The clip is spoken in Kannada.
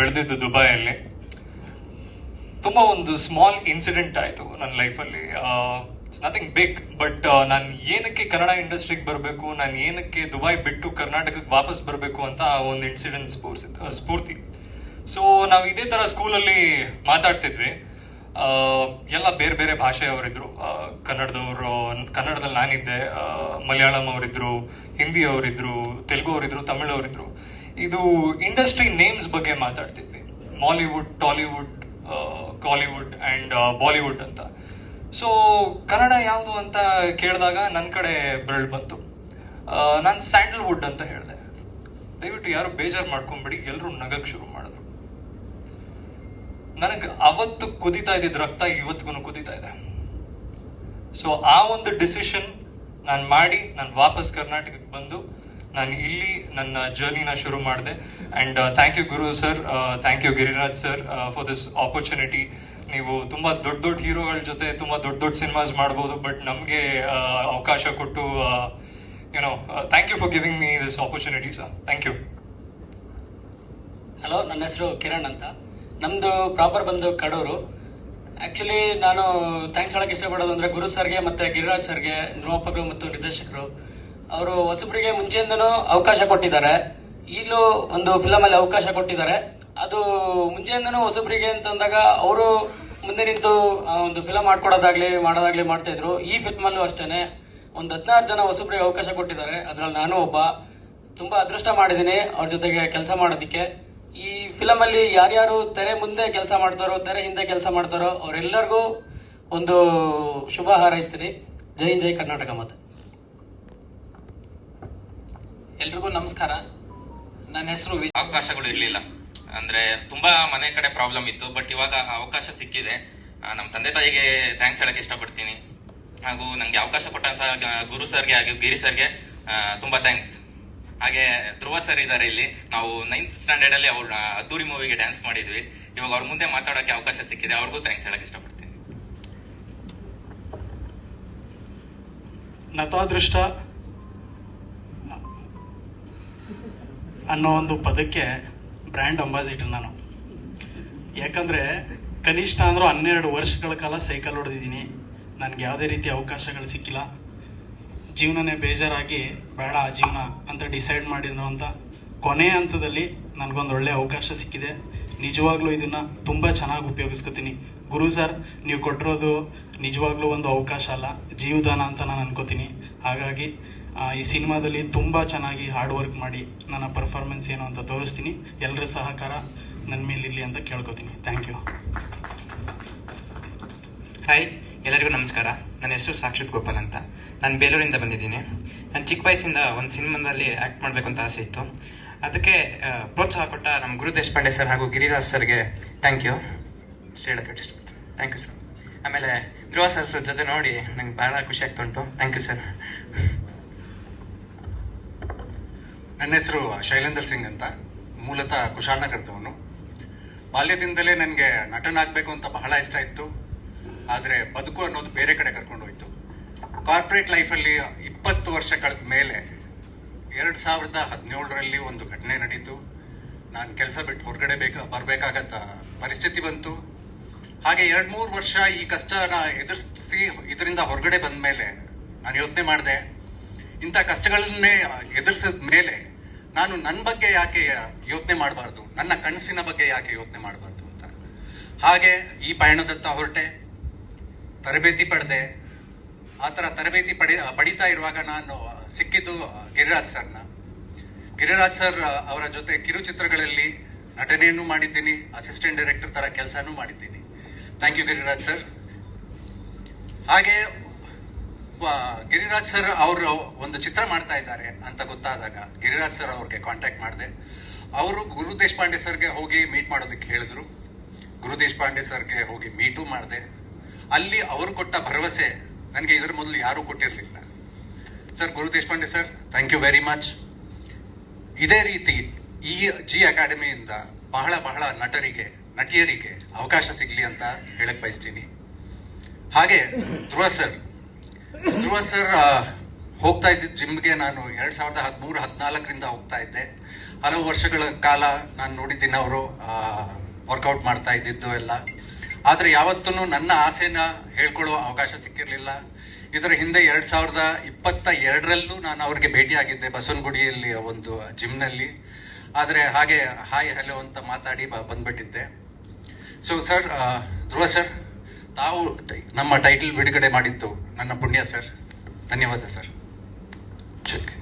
ಬೆಳೆದಿದ್ದು ದುಬೈಯಲ್ಲಿ. ತುಂಬಾ ಒಂದು ಸ್ಮಾಲ್ ಇನ್ಸಿಡೆಂಟ್ ಆಯ್ತು ನನ್ನ ಲೈಫಲ್ಲಿ ಇಟ್ಸ್ ನಥಿಂಗ್ ಬಿಗ್ ಬಟ್ ನಾನು ಏನಕ್ಕೆ ಕನ್ನಡ ಇಂಡಸ್ಟ್ರಿಗೆ ಬರಬೇಕು, ನಾನು ಏನಕ್ಕೆ ದುಬೈ ಬಿಟ್ಟು ಕರ್ನಾಟಕಕ್ಕೆ ವಾಪಸ್ ಬರಬೇಕು ಅಂತ ಒಂದು ಇನ್ಸಿಡೆಂಟ್ ಸ್ಫೂರ್ಸಿದ್ದು ಸ್ಫೂರ್ತಿ. ಸೊ ನಾವು ಇದೇ ತರ ಸ್ಕೂಲಲ್ಲಿ ಮಾತಾಡ್ತಿದ್ವಿ. ಎಲ್ಲ ಬೇರೆ ಬೇರೆ ಭಾಷೆಯವರಿದ್ರು ಕನ್ನಡದವರು, ಕನ್ನಡದಲ್ಲಿ ನಾನಿದ್ದೆ. ಮಲಯಾಳಂ ಅವರಿದ್ರು, ಹಿಂದಿ ಅವರಿದ್ರು, ತೆಲುಗು ಅವರಿದ್ರು, ತಮಿಳು ಅವರಿದ್ರು. ಇದು ಇಂಡಸ್ಟ್ರಿ ನೇಮ್ಸ್ ಬಗ್ಗೆ ಮಾತಾಡ್ತಿದ್ವಿ. Mollywood Tollywood Kollywood and Bollywood ಅಂತ. ಸೊ ಕನ್ನಡ ಯಾವುದು ಅಂತ ಕೇಳಿದಾಗ ನನ್ನ ಕಡೆ ಬೆರಳು ಬಂತು. ನಾನು ಸ್ಯಾಂಡಲ್ವುಡ್ ಅಂತ ಹೇಳಿದೆ. ದಯವಿಟ್ಟು ಯಾರು ಬೇಜಾರು ಮಾಡ್ಕೊಂಬಿಡಿ ಎಲ್ಲರೂ ನಗಕ್ಕೆ ಶುರು ಮಾಡಿದ್ರು. ನನಗೆ ಅವತ್ತು ಕುದಿತಾ ಇದ್ದಿದ್ ರಕ್ತ ಇವತ್ತಿಗೂ ಕುದಿತಾ ಇದೆ. ಸೊ ಆ ಒಂದು ಡಿಸಿಷನ್ ನಾನು ಮಾಡಿ, ನಾನು ವಾಪಸ್ ಕರ್ನಾಟಕಕ್ಕೆ ಬಂದು ನಾನು ಇಲ್ಲಿ ನನ್ನ ಜರ್ನಿನ ಶುರು ಮಾಡಿದೆ. And thank you Guru sir thank you Giriraj sir for this opportunity ನೀವು ತುಂಬಾ ದೊಡ್ಡ ದೊಡ್ಡ ಹೀರೋಗಳ ಜೊತೆ ತುಂಬಾ ದೊಡ್ಡ ದೊಡ್ಡ ಸಿನಿಮಾಸ್ ಮಾಡ್ಬೋದು ಬಟ್ ನಮಗೆ ಅವಕಾಶ ಕೊಟ್ಟು you know thank you for giving me this opportunity sir thank you hello ನನ್ನ ಹೆಸರು ಕಿರಣ್ ಅಂತ. ನಮ್ದು ಪ್ರಾಪರ್ ಬಂದು ಕಡೂರು. ಆಕ್ಚುಲಿ ನಾನು ಥ್ಯಾಂಕ್ಸ್ ಹೇಳಕ್ ಇಷ್ಟಪಡೋದು ಅಂದ್ರೆ ಗುರು ಸರ್ಗೆ ಮತ್ತೆ ಗಿರಿರಾಜ್ ಸರ್ಗೆ ನಿರ್ಮಾಪಕರು ಮತ್ತು ನಿರ್ದೇಶಕರು. ಅವರು ಹೊಸಬರಿಗೆ ಮುಂಚೆಯಿಂದನೂ ಅವಕಾಶ ಕೊಟ್ಟಿದ್ದಾರೆ. ಈಗಲೂ ಒಂದು ಫಿಲಮ್ ಅಲ್ಲಿ ಅವಕಾಶ ಕೊಟ್ಟಿದ್ದಾರೆ. ಅದು ಮುಂಚೆಯಿಂದನೂ ಹೊಸಬರಿಗೆ ಅಂತಂದಾಗ ಅವರು ಮುಂದೆ ನಿಂತು ಒಂದು ಫಿಲಮ್ ಮಾಡ್ಕೊಡೋದಾಗ್ಲಿ, ಮಾಡೋದಾಗ್ಲಿ ಮಾಡ್ತಾ ಇದ್ರು. ಈ ಫಿಲ್ಮ್ ಅಲ್ಲೂ ಅಷ್ಟೇನೆ. ಒಂದು ಹದಿನಾರು ಜನ ಹೊಸಬರಿಗೆ ಅವಕಾಶ ಕೊಟ್ಟಿದ್ದಾರೆ. ಅದ್ರಲ್ಲಿ ನಾನು ಒಬ್ಬ. ತುಂಬಾ ಅದೃಷ್ಟ ಮಾಡಿದ್ದೀನಿ ಅವ್ರ ಜೊತೆಗೆ ಕೆಲಸ ಮಾಡೋದಕ್ಕೆ. ಈ ಫಿಲಮ್ ಅಲ್ಲಿ ಯಾರ್ಯಾರು ತೆರೆ ಮುಂದೆ ಕೆಲಸ ಮಾಡ್ತಾರೋ, ತೆರೆ ಹಿಂದೆ ಕೆಲಸ ಮಾಡ್ತಾರೋ, ಅವರೆಲ್ಲರಿಗೂ ಒಂದು ಶುಭ ಹಾರೈಸ್ತೀನಿ. ಜೈ ಜೈ ಕರ್ನಾಟಕ ಮತ್ತೆ ಎಲ್ರಿಗೂ ನಮಸ್ಕಾರ. ನನ್ನ ಹೆಸರು ಅವಕಾಶಗಳು ಇರಲಿಲ್ಲ. ಅಂದ್ರೆ ತುಂಬಾ ಮನೆ ಕಡೆ ಪ್ರಾಬ್ಲಮ್ ಇತ್ತು ಬಟ್ ಇವಾಗ ಅವಕಾಶ ಸಿಕ್ಕಿದೆ. ನಮ್ಮ ತಂದೆ ತಾಯಿಗೆ ಥ್ಯಾಂಕ್ಸ್ ಹೇಳಕ್ ಇಷ್ಟಪಡ್ತೀನಿ. ಹಾಗೂ ನಂಗೆ ಅವಕಾಶ ಕೊಟ್ಟಂತ ಗುರು ಸರ್ಗೆ ಹಾಗೆ ಗಿರಿ ಸರ್ಗೆ ಆ, ತುಂಬಾ ಥ್ಯಾಂಕ್ಸ್ ಹಾಗೆ ಧ್ರುವ ಸರ್ ಇದ್ದಾರೆ ಇಲ್ಲಿ. ನಾವು ನೈನ್ತ್ ಸ್ಟ್ಯಾಂಡರ್ಡ್ ಅಲ್ಲಿ ಅವ್ರ ಅದ್ದೂರಿ ಮೂವಿಗೆ ಡ್ಯಾನ್ಸ್ ಮಾಡಿದ್ವಿ. ಇವಾಗ ಅವ್ರ ಮುಂದೆ ಮಾತಾಡೋಕೆ ಅವಕಾಶ ಸಿಕ್ಕಿದೆ. ಅವ್ರಿಗೂ ಥ್ಯಾಂಕ್ಸ್ ಹೇಳಕ್ ಇಷ್ಟಪಡ್ತೀನಿ. ನತಾದೃಷ್ಟ ಅನ್ನೋ ಒಂದು ಪದಕ್ಕೆ ಬ್ರ್ಯಾಂಡ್ ಅಂಬಾಸಿಡರ್ ನಾನು. ಯಾಕಂದರೆ ಕನಿಷ್ಠ ಅಂದರೂ ಹನ್ನೆರಡು ವರ್ಷಗಳ ಕಾಲ ಸೈಕಲ್ ಹೊಡೆದಿದ್ದೀನಿ. ನನಗೆ ಯಾವುದೇ ರೀತಿ ಅವಕಾಶಗಳು ಸಿಕ್ಕಿಲ್ಲ. ಜೀವನನೇ ಬೇಜಾರಾಗಿ ಬೇಡ ಆ ಜೀವನ ಅಂತ ಡಿಸೈಡ್ ಮಾಡಿದ್ರು ಅಂತ ಕೊನೆ ಹಂತದಲ್ಲಿ ನನಗೊಂದು ಒಳ್ಳೆಯ ಅವಕಾಶ ಸಿಕ್ಕಿದೆ. ನಿಜವಾಗ್ಲೂ ಇದನ್ನು ತುಂಬ ಚೆನ್ನಾಗಿ ಉಪಯೋಗಿಸ್ಕೊತೀನಿ. ಗುರು ಸರ್, ನೀವು ಕೊಟ್ಟಿರೋದು ನಿಜವಾಗ್ಲೂ ಒಂದು ಅವಕಾಶ ಅಲ್ಲ, ಜೀವದಾನ ಅಂತ ನಾನು ಅನ್ಕೋತೀನಿ. ಹಾಗಾಗಿ ಈ ಸಿನಿಮಾದಲ್ಲಿ ತುಂಬ ಚೆನ್ನಾಗಿ ಹಾರ್ಡ್ ವರ್ಕ್ ಮಾಡಿ ನನ್ನ ಪರ್ಫಾರ್ಮೆನ್ಸ್ ಏನು ಅಂತ ತೋರಿಸ್ತೀನಿ. ಎಲ್ಲರ ಸಹಕಾರ ನನ್ನ ಮೇಲಿರಲಿ ಅಂತ ಕೇಳ್ಕೊತೀನಿ. ಥ್ಯಾಂಕ್ ಯು ಹಾಯ್ ಎಲ್ಲರಿಗೂ ನಮಸ್ಕಾರ. ನನ್ನ ಹೆಸರು ಸಾಕ್ಷಿತ್ ಗೋಪಾಲ್ ಅಂತ. ನಾನು ಬೇಲೂರಿಂದ ಬಂದಿದ್ದೀನಿ. ನಾನು ಚಿಕ್ಕ ವಯಸ್ಸಿಂದ ಒಂದು ಸಿನಿಮಾದಲ್ಲಿ ಆ್ಯಕ್ಟ್ ಮಾಡಬೇಕು ಅಂತ ಆಸೆ ಇತ್ತು. ಅದಕ್ಕೆ ಪ್ರೋತ್ಸಾಹ ಕೊಟ್ಟ ನಮ್ಮ ಗುರು ದೇಶಪಾಂಡೆ ಸರ್ ಹಾಗೂ ಗಿರಿರಾಜ್ ಸರ್ಗೆ ಥ್ಯಾಂಕ್ ಯು ಹೇಳಕ್ಕೆ ಥ್ಯಾಂಕ್ ಯು ಸರ್ ಆಮೇಲೆ ಧ್ರುವ ಸರ್ ಸರ್ ಜೊತೆ ನೋಡಿ ನಂಗೆ ಭಾಳ ಖುಷಿ ಆಗ್ತಾ ಉಂಟು. ಥ್ಯಾಂಕ್ ಯು ಸರ್ ನನ್ನ ಹೆಸರು ಶೈಲೇಂದ್ರ ಸಿಂಗ್ ಅಂತ, ಮೂಲತಃ ಕುಶಾಲನಗರದವನು ಬಾಲ್ಯದಿಂದಲೇ ನನಗೆ ನಟನಾಗಬೇಕು ಅಂತ ಬಹಳ ಇಷ್ಟ ಇತ್ತು. ಆದರೆ ಬದುಕು ಅನ್ನೋದು ಬೇರೆ ಕಡೆ ಕರ್ಕೊಂಡೋಯ್ತು ಕಾರ್ಪೊರೇಟ್ ಲೈಫಲ್ಲಿ ಇಪ್ಪತ್ತು ವರ್ಷ ಕಳೆದ ಮೇಲೆ ಎರಡು ಸಾವಿರದ ಹದಿನೇಳರಲ್ಲಿ ಒಂದು ಘಟನೆ ನಡೀತು. ನಾನು ಕೆಲಸ ಬಿಟ್ಟು ಹೊರಗಡೆ ಬೇಕು ಬರಬೇಕಾಗತ್ತ ಪರಿಸ್ಥಿತಿ ಬಂತು. ಹಾಗೆ ಎರಡು ಮೂರು ವರ್ಷ ಈ ಕಷ್ಟನ ಎದುರಿಸಿ ಇದರಿಂದ ಹೊರಗಡೆ ಬಂದ ಮೇಲೆ ನಾನು ಯೋಚನೆ ಮಾಡಿದೆ. ಇಂಥ ಕಷ್ಟಗಳನ್ನೇ ಎದುರಿಸಿದ ಮೇಲೆ ನಾನು ನನ್ನ ಬಗ್ಗೆ ಯಾಕೆ ಯೋಚನೆ ಮಾಡಬಾರ್ದು? ನನ್ನ ಕನಸಿನ ಬಗ್ಗೆ ಯಾಕೆ ಯೋಚನೆ ಮಾಡಬಾರ್ದು ಅಂತ. ಹಾಗೆ ಈ ಪಯಣದತ್ತ ಹೊರಟೆ. ತರಬೇತಿ ಪಡೆದೆ. ಆ ಥರ ತರಬೇತಿ ಪಡಿ, ಪಡಿತಾ ಇರುವಾಗ ನಾನು ಸಿಕ್ಕಿದ್ದು ಗಿರಿರಾಜ್ ಸರ್ನ. ಗಿರಿರಾಜ್ ಸರ್ ಅವರ ಜೊತೆ ಕಿರುಚಿತ್ರಗಳಲ್ಲಿ ನಟನೆಯನ್ನು ಮಾಡಿದ್ದೀನಿ ಅಸಿಸ್ಟೆಂಟ್ ಡೈರೆಕ್ಟರ್ ತರ ಕೆಲಸನೂ ಮಾಡಿದ್ದೀನಿ. Thank you Giriraj sir. ಹಾಗೆ ಗಿರಿರಾಜ್ ಸರ್ ಅವರು ಒಂದು ಚಿತ್ರ ಮಾಡ್ತಾ ಇದ್ದಾರೆ ಅಂತ ಗೊತ್ತಾದಾಗ ಗಿರಿರಾಜ್ ಸರ್ ಅವ್ರಿಗೆ ಕಾಂಟ್ಯಾಕ್ಟ್ ಮಾಡಿದೆ. ಅವರು ಗುರು ದೇಶಪಾಂಡೆ ಸರ್ಗೆ ಹೋಗಿ ಮೀಟ್ ಮಾಡೋದಕ್ಕೆ ಹೇಳಿದ್ರು. ಗುರು ದೇಶಪಾಂಡೆ ಸರ್ಗೆ ಹೋಗಿ ಮೀಟು ಮಾಡಿದೆ. ಅಲ್ಲಿ ಅವರು ಕೊಟ್ಟ ಭರವಸೆ ನನಗೆ ಇದರ ಮೊದಲು ಯಾರೂ ಕೊಟ್ಟಿರಲಿಲ್ಲ. Sir, Guru Deshpande sir thank you very much ಇದೇ ರೀತಿ ಈ ಜಿ ಅಕಾಡೆಮಿಯಿಂದ ಬಹಳ ಬಹಳ ನಟರಿಗೆ, ನಟಿಯರಿಗೆ ಅವಕಾಶ ಸಿಗ್ಲಿ ಅಂತ ಹೇಳಕ್ ಬಯಸ್ತೀನಿ. ಹಾಗೆ ಧ್ರುವ ಸರ್ ಧ್ರುವ ಸರ್ ಹೋಗ್ತಾ ಇದ್ದಿದ್ದ ಜಿಮ್ಗೆ ನಾನು ಎರಡು ಸಾವಿರದ ಹದಿಮೂರು, ಹದಿನಾಲ್ಕರಿಂದ ಹೋಗ್ತಾ ಇದ್ದೆ. ಹಲವು ವರ್ಷಗಳ ಕಾಲ ನಾನು ನೋಡಿದ್ದೀನಿ ಅವರು ವರ್ಕೌಟ್ ಮಾಡ್ತಾ ಇದ್ದಿದ್ದು ಎಲ್ಲ. ಆದರೆ ಯಾವತ್ತೂ ನನ್ನ ಆಸೆನ ಹೇಳ್ಕೊಳ್ಳೋ ಅವಕಾಶ ಸಿಕ್ಕಿರಲಿಲ್ಲ. ಇದರ ಹಿಂದೆ ಎರಡು ಸಾವಿರದ ಇಪ್ಪತ್ತ ಎರಡರಲ್ಲೂ ನಾನು ಅವ್ರಿಗೆ ಭೇಟಿಯಾಗಿದ್ದೆ ಬಸವನಗುಡಿಯಲ್ಲಿ ಒಂದು ಜಿಮ್ನಲ್ಲಿ. ಆದರೆ ಹಾಗೆ, ಹಾಯ್ ಹಲೋ ಅಂತ ಮಾತಾಡಿ ಬಂದ್ಬಿಟ್ಟಿದ್ದೆ. ಸೊ ಸರ್ ಧ್ರುವ ಸರ್ ತಾವು ನಮ್ಮ ಟೈಟಲ್ ಬಿಡುಗಡೆ ಮಾಡಿದ್ದು ನನ್ನ ಪುಣ್ಯ ಸರ್ ಧನ್ಯವಾದ ಸರ್ ಚೆಕ್